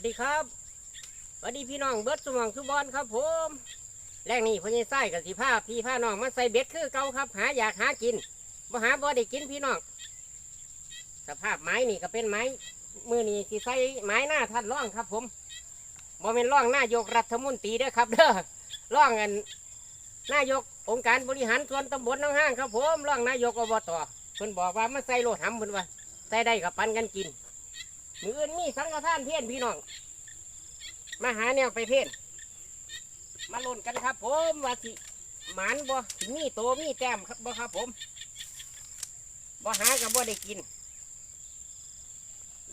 วัสดีครับสวัสดีพี่น้องเบิร์ดสมองสุบอลครับผมแรกนี่พ่อใหญ่ไส้กับสีผ้าพี่ผ้าน้องมาใส่เบ็ดคือเก่าครับ หาอยากหากินบ่หาบ่ได้กินพี่น้องสภาพไม้นี่ก็เป็นไม้มือนี่สิใส่ไม้หน้าท่านร่องครับ ผมบ่เป็นร่องหน้ายกรัฐมนตรีเด้อครับ เด้อร่องอันนายกองค์การบริหารส่วนตำบลน้องห้างครับผมร่องนายกอบตเพิ่นบอกว่ามาใส่โลดหำเพิ่นว่าใส่ได้กับปันกันกิน มืออื่นมีสังฆทานเพี้ยนพี่น้อง มาหาแนวไปเพี้ยนมาลุ้นกันครับ ผมว่าสิหมานบ่สิมีโตมีแต้มครับบ่ครับผมบ่หากับบ่ได้กิน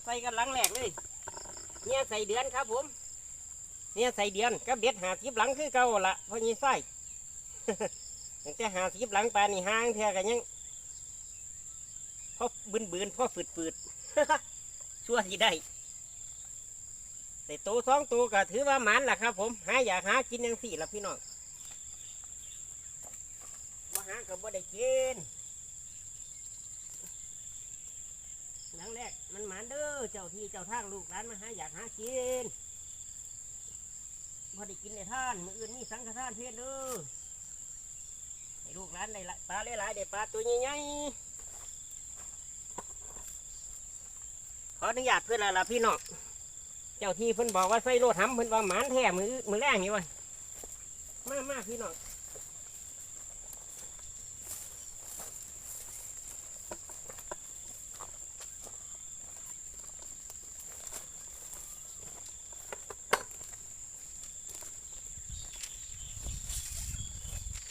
ใส่กันหลังแรกเลยเนี่ยใส่เดือนครับผม เนี่ยใส่เดือนก็เบ็ดหาสิบหลังคือเก่าละเพราะยี่ไส้ตั้งแต่หาสิบหลังปลานี่ห่างเท่ากันยังพอบืนบืนๆพอฝืดฝืดๆ ชั่วที่ได้แต่ตัวสองตัวก็ถือว่าหมันล่ะครับ ผมหาอยากหากินยังสี่ละพี่น้องว่าหากับบ่ได้กินหลังแรกมันหมันเด้อเจ้าที่เจ้าทางลูกหลานมาหาอยากหากินบ่ได้กินในท่านมืออื่นมีสังฆทานเพศเด้อให้ลูกหลานได้ละปลาหลายๆได้ปลาตัวใหญ่ๆ ขออนุญาตเพื่อนละล่ะพี่น้องเจ้าที่เพิ่นบอกว่าใส่โลดหำเพิ่นว่าหมานแท้มือมือแรงนี่วะมากมากพี่น้อง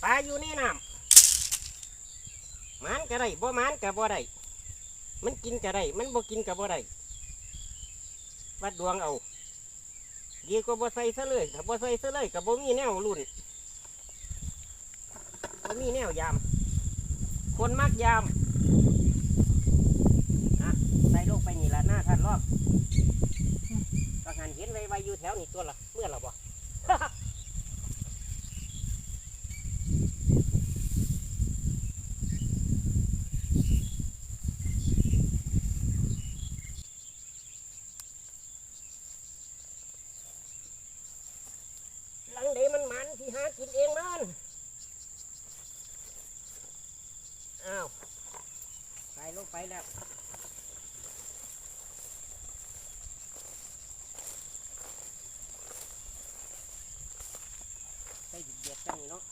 ปลาอยู่ในน้ำหมานก็ได้บ่หมานก็บ่ได้ มันกินก็ได้ มันบ่กินก็บ่ได้วัดดวงเอา ดีกว่าบ่ใส่ซะเลยถ้าบ่ใส่ซะเลยกับบ่มีแนวรุ่นบ่มีแนวยาม คนมักยามอะใส่ลงไปนี่ละหน้าท่านรอบก็หันเห็นไวๆอยู่แถวนี่ตัวละเมื่อเราบ่ หลังเดมันมันที่หากินเองมันอ้าวใส่ลงไปแล้ว ใส่เด็ดๆกันนี่เนาะ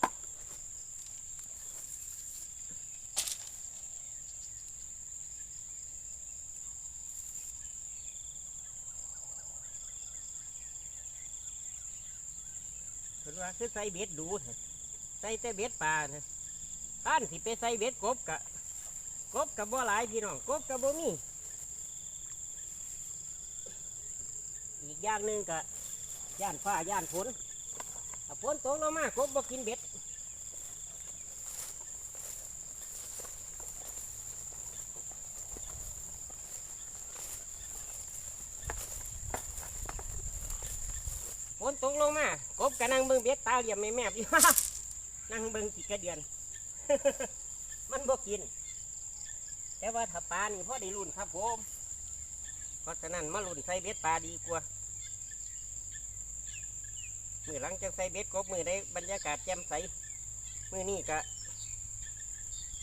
เพิ่นว่าคือใส่เบ็ดดู ใส่แต่เบ็ดปลาเถอะท่านสิไปใส่เบ็ดกบกะกบกับบ่หลายพี่น้องกบกับบ่มีอีกอย่างหนึ่งกะย่านฟ้าย่านฝนฝนตกลงมากบบ่กินเบ็ดฝนตกลงมากบกะนั่ง เบิ่งเบ็ดตาเหลี่ยมแม่แม่พี่นั่งเบิ่งกี่กระเดือน มันบ่กิน แต่ว่าถ้าปลานี่พ่อได้รุ่นครับผมเพราะฉะนั้นมารุ่นใส่เบ็ดปลาดีกว่ามือหลังจากใส่เบ็ดกบมือได้บรรยากาศแจ่มใสมือนี่ก็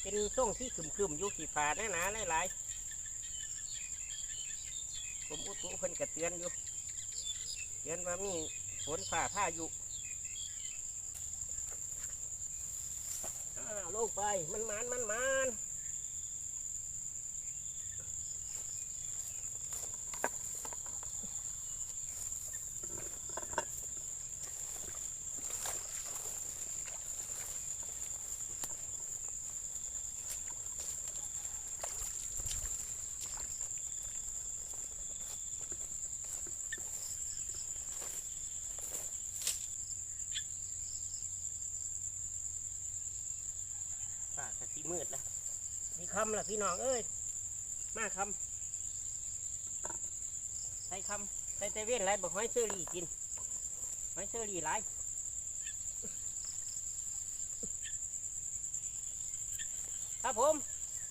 เป็นส่งที่คึมๆอยู่ขีฟ้าหนาหนาหลายๆผมอุตุเพิ่นกระเตือนอยู่เตือนว่ามีฝนฝ่าผ้าอยู่อ้าว ลูกไปมันมันมันมัน มืดแล้วมีคำละพี่น้องเอ้ยมาคำใส่คำใส่เตเว่นไรบอกให้เชอรี่กินให้เชอรี่ไรครับผม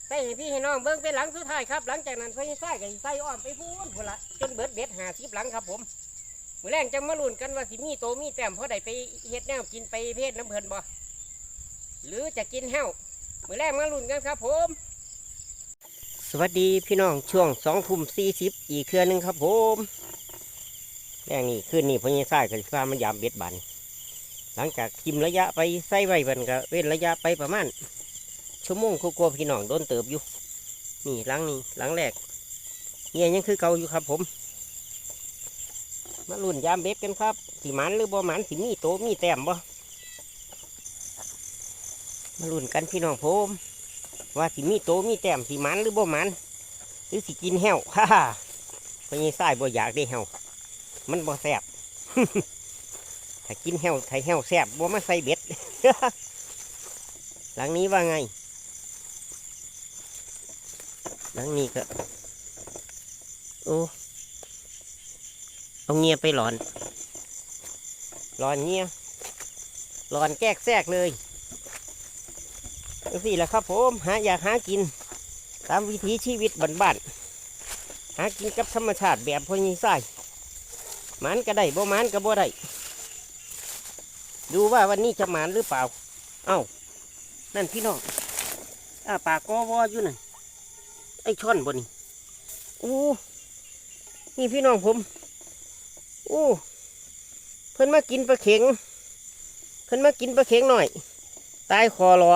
ใส่ให้พี่ให้น้องเบิ้งเป็นหลังสุดท้ายครับ หลังจากนั้นไฟใส่กับใส่อ้อมไปพูนพุ่นละจนเบิดเบ็ดหาสิบหลังครับผมมือแรงจังมาลุ้นกันว่าสิมีโตมีแต้มเพราะใดไปเฮ็ดแนวกินไปเพศน้ำเพลินบ่หรือจะกินแห้ว มือแรงมาลุ้นกันครับผม สวัสดีพี่น้องช่วงสองทุ่มสี่สิบอีกเครือหนึ่งครับผมแรงนี้ขึ้นนี่พญาไส้กับฟ้ามันยามเบ็ดบัน หลังจากกิมระยะไปใส่ไว้บันก็เว้นระยะไปประมาณชั่วโมงกลัวพี่น้องโดนเติบอยู่ นี่หลังนี้หลังแรกเงี้ยยังคือเก่าอยู่ครับผม มาลุ่นยามเบ็ดกันครับสิหมันหรือบ่มันสิมีโตมีแต้มบ่ มาลุ่นกันพี่น้องผมว่าสิมีโตมีแต้มสิมันหรือบ่หมันหรือสิกินแห้วฮ่าฮ่าพญาไส้บ่อยากได้แห้วมันบ่แซ่บถ้ากินแห้วถ้าแห้วแซ่บบ่มาใส่เบ็ดหลังนี้ว่าไง หลังนี้ก็โอ้เอาเงียไปหลอนหลอนเงียหลอนแกกแทรกเลย สี่แหละครับผมหาอยากหากิน ตามวิถีชีวิตบ้านๆหากินกับธรรมชาติแบบพอยีไส้หมันก็ได้บ่หมันก็บ่ได้ดูว่าวันนี้จะหมานหรือเปล่า เอ้า นั่นพี่น้องอาปากกอวออยู่นั่นไอ้ช่อนบนนี่โอ้นี่พี่น้องผมโอ้เพิ่นมากินปลาเข็ง เพิ่นมากินปลาเข็งหน่อย ตายคอรอ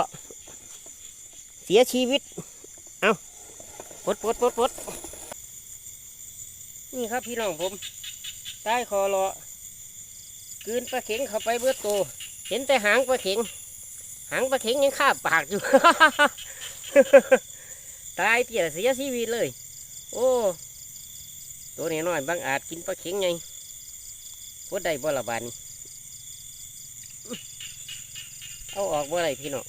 เสียชีวิต เอาปดปดปดปดนี่ครับพี่น้องผม ใตายคอรอกลืนปลาเข็งเข้าไปเบิดโตวเห็นแต่หางปลาเข็ง หางปลาเข็งยังคาบปากอยู่ ตายเตี่ยเสียชีวิตเลย โอ้ ตัวนี้น้อยบางอาจกินปลาเข็งไงพดได้บ่ละบาดนเอาออกบ่ไรพี่น้อง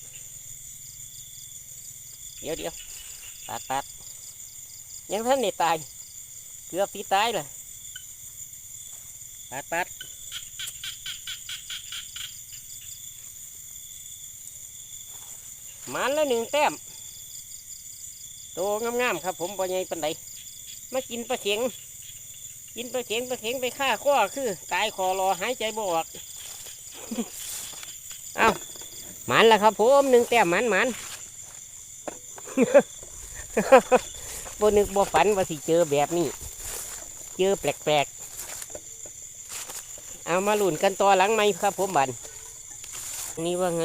เดี๋ยวเดี๋ยวตัดตัดยังท่านนี่ตาย เกือบสีตายเลยตัดตัดมันละหนึ่งแต้มโตงามๆครับ ผมปใหญ่ปันใดมากินปลาเข็ง กินปลาเข็งปลาเข็งไปฆ่าข้อคือตายคอรอหายใจบ่อกเอาหมันแล้วครับผมหนึ่งแต้มหมันหมัน บ่นึกบ่ฝันว่าสิเจอแบบนี้ เจอแปลกๆ เอามาหลุนกันต่อหลังไหมครับผมบันนี่ว่าไง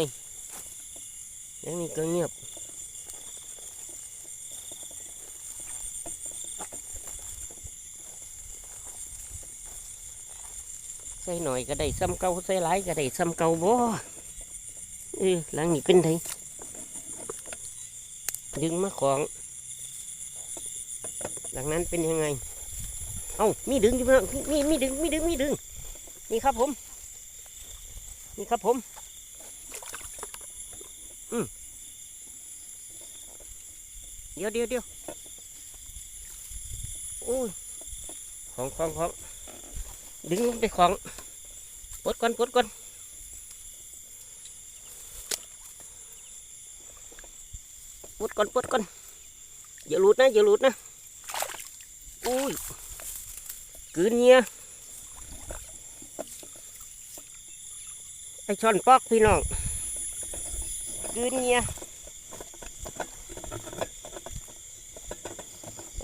ยังนี่ก็เงียบใส่หน่อยก็ได้ซ้ำเก่าใส่หลายก็ได้ซ้ำเก่าบ่เออหลังนี้เป็นไง ดึงมาของหลังนั้นเป็นยังไง เอ้ามีดึงอยู่มั้งมีมีดึง มีดึง มีดึง นี่ครับผม นี่ครับผม อืมเดี๋ยวเดี๋ยวเดี๋ยวโอ้ย ของของของ ดึงลงไปของ ปดก่อนปดก่อน ปลดก่อนปลดก่อนอย่าหลุดนะอย่าหลุดนะอุ้ยกืนเงี้ยไอช่อนปอกพี่น้องกืนเงี้ย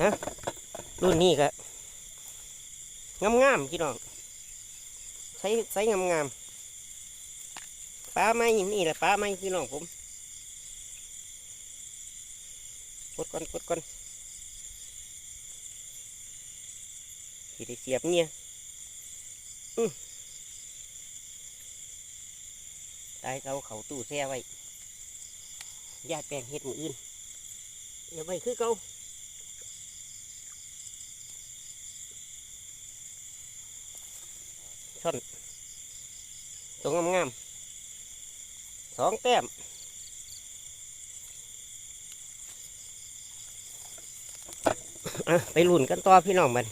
อะรุ่นนี้ก็งามๆพี่น้องใช้ใช้งามงามๆปลาไม้นี่แหละปลาไม้พี่น้องผม กดก่อนกดก่อนที่ได้เสียบเนี่ยอืตายเขาเขาตู้แช่ไว้ยาแปลงเห็ดมืออื่นอย่าไว้คือเก่าช่อนตัวงามๆสองแต้ม อะไปลุ่นกันต่อพี่น้องมัน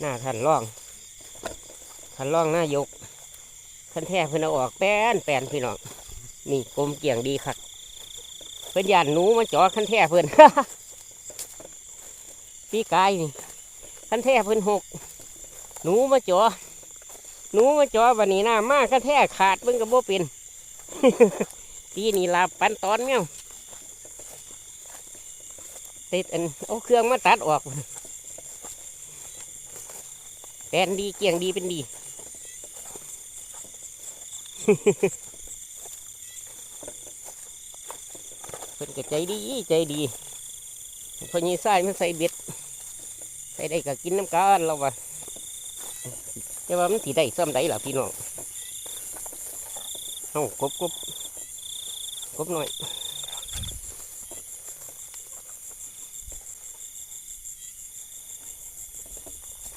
หน้าท่านร่องท่านร่องหน้ายกท่านแท้เพิ่นเอาออกแป้นแป้นพี่น้องนี่กลมเกี่ยงดีคักเพิ่นยานหนูมาจ่อคันแท้เพิ่นพี่กายนี่คันแท้เพิ่นหกหนูมาจ่อหนูมาจ่อวันนี้หน้ามากคันแท้ขาดเบิ่งกับโบเป็นทีนี่ลาปันตอนเงี้ย ติดอันเอาเครื่องมาตัดออกแปลนดีเกี่ยงดีเป็นดีเพิ่นก็ใจดีใจดีพอยีใส่มันใส่เบ็ดใส่ได้ก็กินน้ำกันเราว่าแต่ว่ามันสีได้ซ้ำได้ล่ะพี่น้องเอากบกบกบหน่อย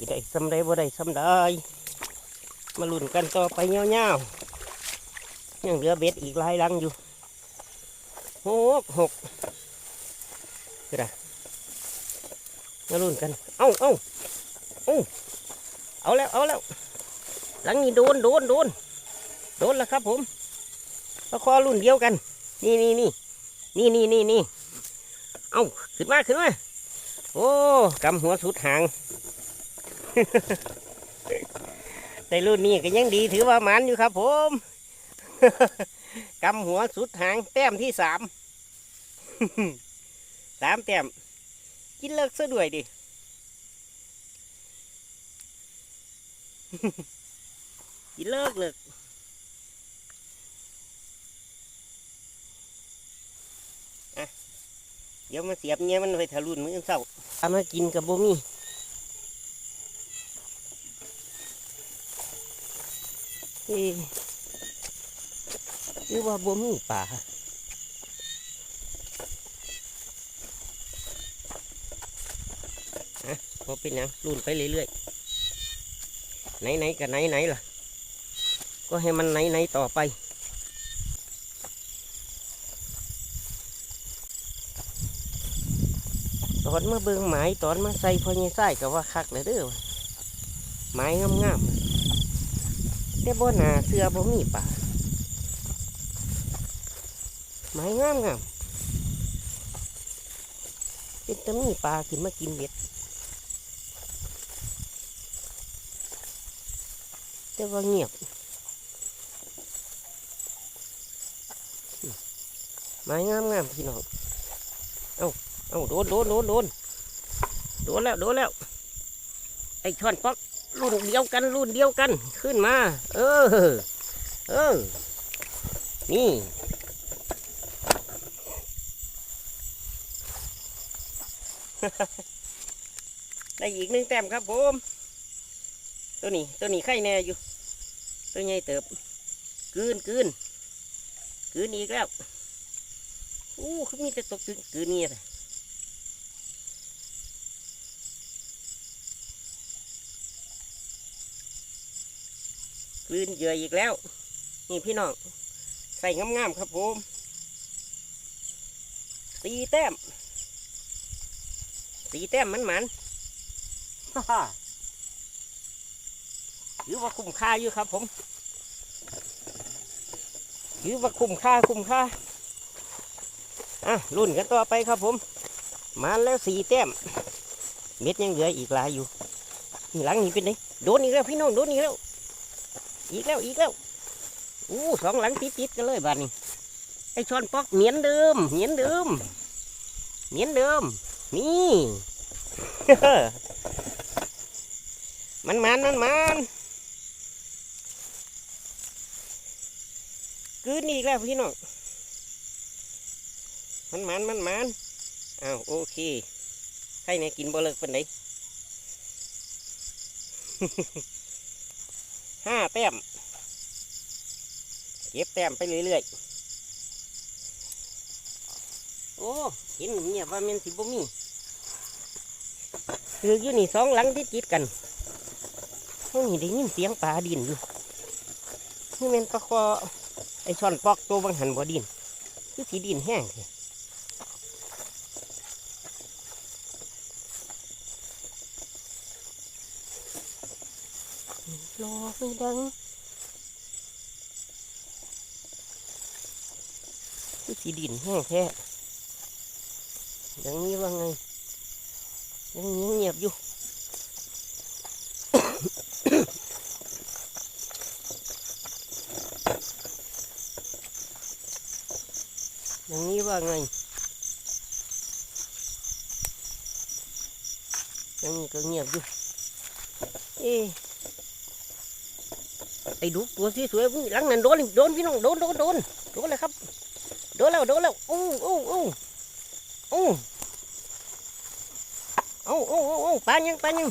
สีได้ซ้ำได้บ่ได้ซ้ำได้มาลุ้นกันต่อไปเงี้ยวๆยังเหลือเบ็ดอีกหลายลังอยู่หกหกคืออะไรมาลุ้นกัน เอ้าเอ้าเอ้าเอาแล้วเอาแล้วหลังนี้โดนโดนโดนโดนแล้วครับผมตะคอรุ่นเดียวกัน นี่นี่นี่นี่นี่นี่นี่เอ้าขึ้นมาขึ้นมาโอ้กำหัวสุดหาง แต่รุ่นนี้ก็ยังดีถือว่ามันอยู่ครับ ผมกำหัวสุดหางแต้มที่สามสามแต้มกินเลิกซะด้วยดิกินเลิกเลิกเดี๋ยวมาเสียบเงี้ยมันไปทะลุนมือเศร้าเอามากินกับบ่มี เอ๊หรือว่าบ่มีป่าฮะพอเป็นยังรุ่นไปเรื่อยๆ ไหนๆกับไหนไหนๆล่ะ ก็ให้มันไหนๆต่อไปตอนมาเบิ่งหมายตอนมาใส่พอยี่ไส้ก็ว่าคักเลยเด้อว่ไม้งามๆ แต่บ่หนาเสือบ่มีป่าไม้งามๆเป็นตะมีปลาขึ้นมากินเบ็ด แต่ว่าเงียบ ไม้งามงามพี่น้อง เอาเอาโดนโดนโดนโดนโดนแล้ว โดนแล้ว ไอ้ช่อนป๊อก รุ่นเดียวกัน รุ่นเดียวกันขึ้นมา เออ เออ นี่ ได้อีกหนึ่งแต้มครับผมตัวนี้ตัวนี้ไข่แน่อยู่ ตัวใหญ่เติบกืนกืนกืนอีกแล้วอู้เขามีแต่ตกกืนกืนเนี่ย กืนเหยื่ออีกแล้ว นี่พี่น้อง ใส่งามๆครับผมตีแต้มตีแต้มมันมันๆฮ่าฮ่าถือว่าคุ้มค่าอยู่ครับผมถือว่าคุ้มค่าคุ้มค่าอะรุ่นกันต่อไปครับผม มาแล้วสี่แต้ม เม็ดยังเหลืออีกหลายอยู่หลังนี้เป็นไงโดนอีกแล้วพี่น้องโดนอีกแล้ว อีกแล้วอีกแล้วอู้สองหลังติดติดกันเลยบ้านนี้ไอช้อนปอกเหมียนเดิมเหมียนเดิมเหมียนเดิม นี่มันมันมันมันกืนอีกแล้วพี่น้องมันมันมันมันอ้าวโอเคใครเนี่ยกินบ่เลิกเป็นไหน ห้าแต้ม เก็บแต้มไปเรื่อยๆ โอ้เห็นเงียบว่ามันสิบ่มีคืออยู่นี่สองหลังที่ติดกันห้องนี้ได้ยินเสียงปลาดินอยู่นี่มันปลาคอไอช่อนปอกตัวบางหันบ่ดินคือสีดินแห้งแท้ ลอมีดังคือสีดินแห้งแท้ดังนี้ว่าไงดังนี้เงียบอยู่ดังนี้ว่าไงดังนี้ก็เงียบอยู่เอ๊ ไอ้ดุตัวสวยๆวิ่งหลังนั่นโดนโดนพี่น้องโดนโดนโดนโดนเลยครับโดนแล้วโดนแล้วอู้อู้อู้อู้เอาเอาเอาเอาปานยังปานยัง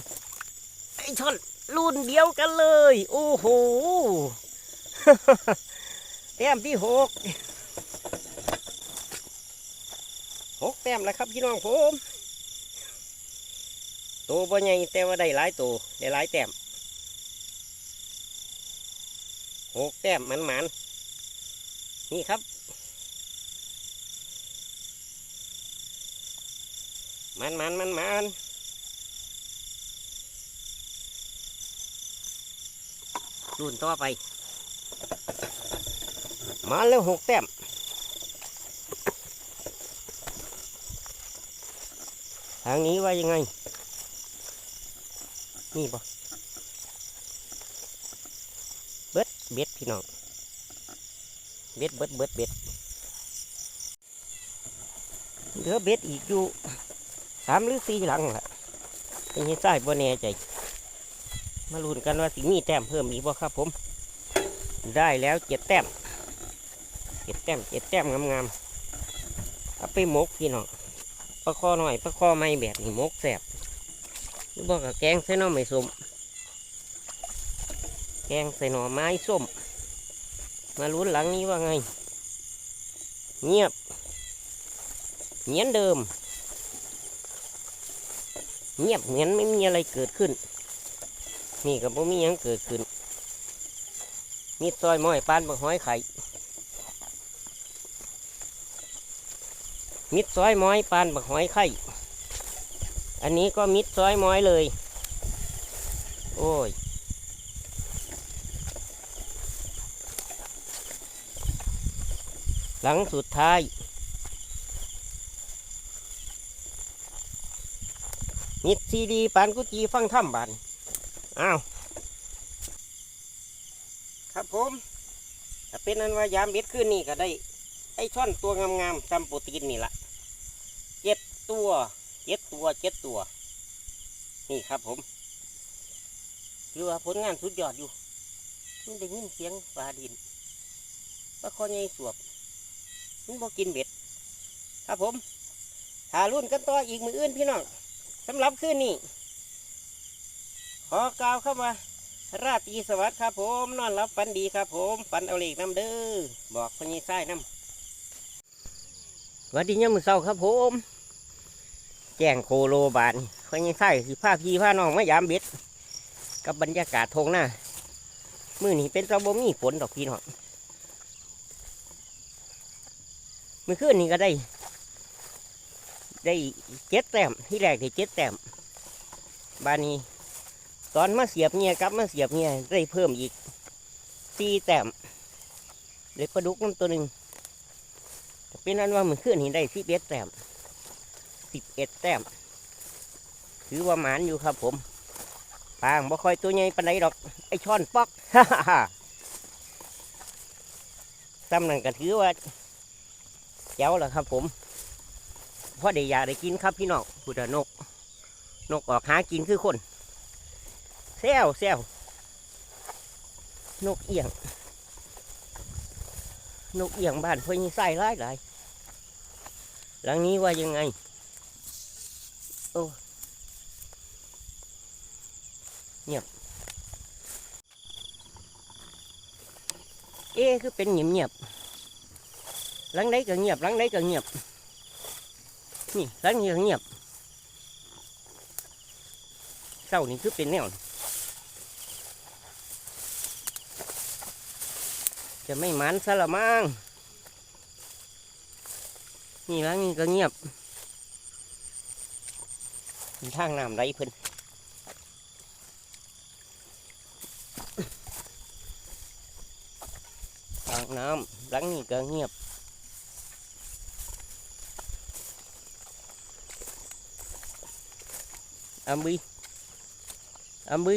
ไอ้ช่อนรุ่นเดียวกันเลย โอ้โหแต้มที่หกหกแต้มแล้วครับพี่น้องผมโตบ่ใหญ่แต่ว่าได้หลายโตได้หลายแต้ม หกแต้มมันมันนี่ครับ มันมันมันมันรุ่นต่อไป มาแล้วหกแต้มทางนี้ว่ายังไง นี่ปะ เบ็ดพี่น้องเบ็ดเบ็ดเบ็ดเบ็ดเหลือเบ็ดอีกอยู่สามหรือสี่หลังล่ะเป็นยังไงบ่แน่ใจ มาลุ้นกันว่าสิมีแต้มเพิ่มอีกบ่ครับผม ได้แล้วเจ็ดแต้มเจ็ดแต้มเจ็ดแต้มงามๆเอาไปมกพี่น้องปลาคอหน่อยปลาคอไม่แบบนี้มกแสบหรือบอกกับแกงใส่น่องไม้ส้ม กงใส่หน่อไม้ส้ม มาลุ้นหลังนี้ว่าไง เงียบเหมือนเดิม เงียบเหมือนไม่มีอะไรเกิดขึ้น นี่ก็บ่มียังเกิดขึ้นมีซอยม้อยปานบักห้อยไข่มิดซอยม้อยปานบักหอยไข่ อันนี้ก็มิดซอยม้อยเลย โอ้ย หลังสุดท้ายมิดซีดีปานกุจีฟังถ้ำบานอ้าว ครับผมเป็นนั้นว่ายามเบ็ดขึ้นนี่ก็ได้ ไอช่อนตัวงามๆซัมโปรตีนนี่ละเจ็ดตัวเจ็ดตัวเจ็ดตัว นี่ครับผมถือว่าผลงานสุดยอดอยู่มันได้ยินเสียงปลาดินปลาคอใหญ่สวบ มันบอกกินเบ็ด ครับผมหารุ่นกันต่ออีกมืออื่นพี่น้องสำหรับคืนนี้ขอกล่าวเข้ามา ราตรีสวัสดิ์ครับผม นอนรับฝันดีครับผมฝันเอาเลขน้ำเด้อบอกพญีไส้น้ำวัสดียามมื้อเช้าครับผม แจ้งโคโลบานเขายังใส่สิผ้าพี่ผ้าน้องไมายามเบ็ดกับบรรยากาศทงหน้ามือนี้เป็นตะบมีฝนดอกพี่น้อง มือคืนนี้ก็ได้ ได้เจ็ดแต้มที่แรกได้เจ็ดแต้มบานี้ ตอนมาเสียบเงียกลับมาเสียบเงียได้เพิ่มอีกสี่แต้มเด็กปลาดุกน้ำตัวหนึ่งเป็นนั้นว่ามือขึ้นนี่ได้สิบเอ็ดแต้มสิบเอ็ดแต้มถือว่าหมานอยู่ครับผมปางบ่ค่อยตัวใหญ่ปานใดดอกไอช่อนปอกฮ่าฮ่าซ้ำนั่นก็ถือว่า แจ๋วแล้วครับ ผมเพราะได้อยากได้กินครับพี่น้องพุทธนก นกออกหากินคือคนแซวแซวนกเอียง นกเอียงบ้านเพื่อนใส่ร้ายหลายหลังนี้ว่ายังไงโอ้เงียบเอ๊คือเป็นเงียบเงียบ หลังใดก็เงียบหลังใดก็เงียบ นี่หลังนี้ก็เงียบเศร้านี่คือเป็นแนวจะไม่มันซะละมั้งนี่แล้วนี่ก็เงียบทางน้ำไหลเพิ่นทางน้ำหลังนี่ก็เงียบ อัมบีอัมบี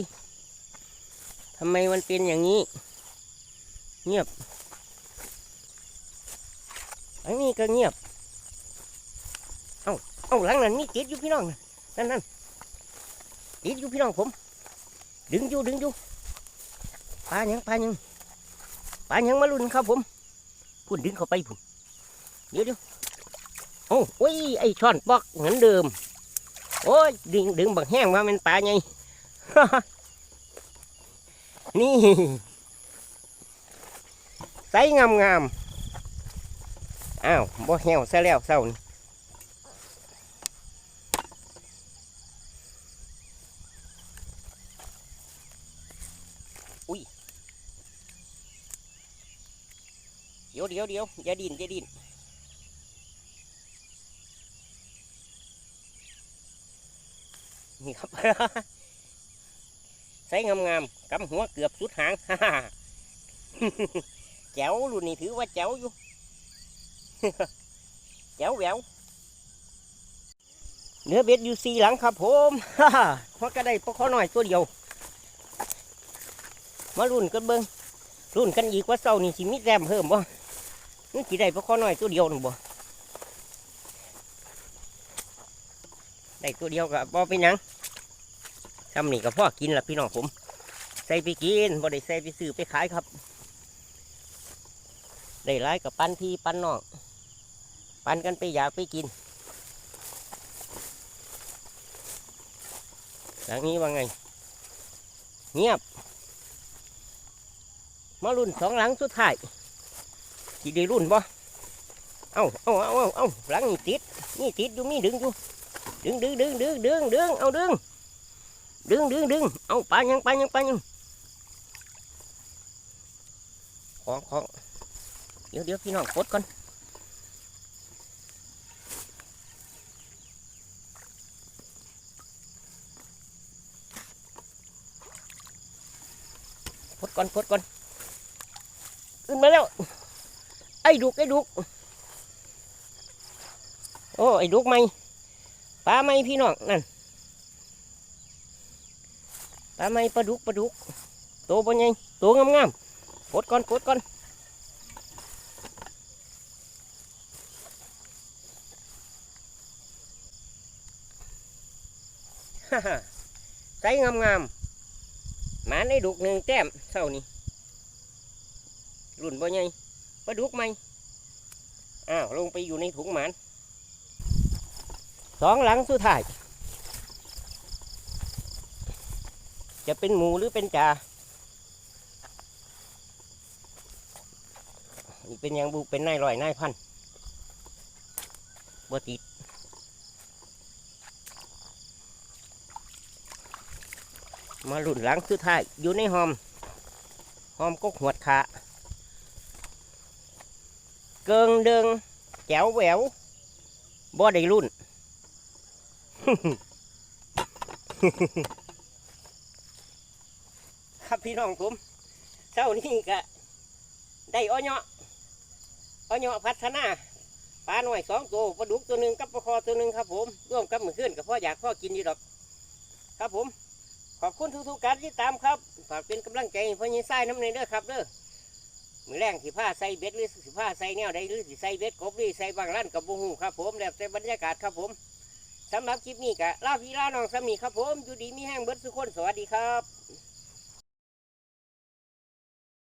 ทำไมมันเป็นอย่างนี้ เงียบ อันนี้ก็เงียบ เอาเอาหลังนั้นนี่ติดอยู่พี่น้องนั่นนั่นติดอยู่พี่น้องผม ดึงอยู่ดึงอยู่ปลาหยังปลาหยังปลาหยังมาลุ้นครับผมพุ่นดึงเข้าไปพุ่นเดี๋ยวเดี๋ยวโอ้โอ้ยไอช่อนปอกเหมือนเดิม โอ้ยดึงดึงบักแห้งว่ามันปลาไงนี่ใสงามงามอ้าวบ่แห้วซะแล้วเศร้านี่อุ้ยเดี๋ยวเดี๋ยวเดี๋ยวอย่าดินอย่าดิน นี่ครับ ใส่งามๆกำหัวเกือบสุดหางแจ๋วรุ่นนี้ถือว่าแจ๋วอยู่แจ๋วแหววเนื้อเบ็ดอยู่สี่หลังครับผมเพราะก็ได้ปลาข้อน้อยตัวเดียว มารุ่นกันเบิ้งรุ่นกันอีกว่าเศร้านี่สิมีแรมเพิ่มบ่นี่สิได้ปลาข้อน้อยตัวเดียวนึงบ่ได้ตัวเดียวกับบ่เป็นหยัง ทำนี่ก็พ่อกินละพี่น้องผม ใส่ไปกินบ่ได้ใส่ไปซื้อไปขายครับ ได้ร้ายกับปั้นพี่ปั้นน้องปั้นกันไปอยากไปกิน หลังนี้ว่าไง เงียบมารุ่นสองหลังสุดท้ายที่ได้รุ่นบ่เอ้าเอ้าเอ้าเอ้าเอ้าหลังนี่ติดนี่ติดอยู่มีดึงอยู่ดึงดึงดึงดึงดึงดึงเอาดึง ดึงดึงดึงเอาปลายังปลายังปลายังของของเดี๋ยวเดี๋ยวพี่น้องกดก่อนกดก่อนกดก่อนขึ้นมาแล้ว ไอ้ดุกไอ้ดุกโอ้ไอ้ดุกไหมปลาไหมพี่น้องนั่น ปลาไมปลาดุกปลาดุกโตวบ่ใหญ่โตวงามๆกดก่อนกดก่อนฮ่าฮ่าใส่งามๆหมาในดุกหนึ่งแต้มเท่านี้รุ่นบ่ใหญ่ปลาดุกไหมอ้าวลงไปอยู่ในถุงหมานสองหลังสุดท้าย จะเป็นหมูหรือเป็นจ่านี่เป็นยังบุเป็นนายลอยนายพันบ่ติดมาหลุนหลังสุดท้ายอยู่ในหอม หอมก็หวดขาเกิงเดิงแจ๋วแหววบ่ได้รุ่น ครับพี่น้องผมเช้านี้ก็ได้อ้อเนาะอ้อเนาะพัฒนาปลาหน่อยสองตัวปลาดุกตัวหนึ่งกับปลาคอตัวหนึ่งครับผมร่วมกับมือขึ้นกับพ่ออยากพ่อกินดีดอก ครับผม ขอบคุณทุกๆการที่ตามครับฝากเป็นกำลังใจให้พ่อยิงไส้น้ำในเด้อครับเด้อมือแรงสิผ้าใส่เบ็ดหรือสิผ้าใส่แนวใดหรือสิใส่เบ็ดกบหรือใส่บางร้านกับบุหูครับผมแล้วแต่บรรยากาศครับผมสำหรับคลิปนี้ก็ลาพี่ลาน้องสามีครับผมอยู่ดีมีแห้งเบิดสุกคนสวัสดีครับ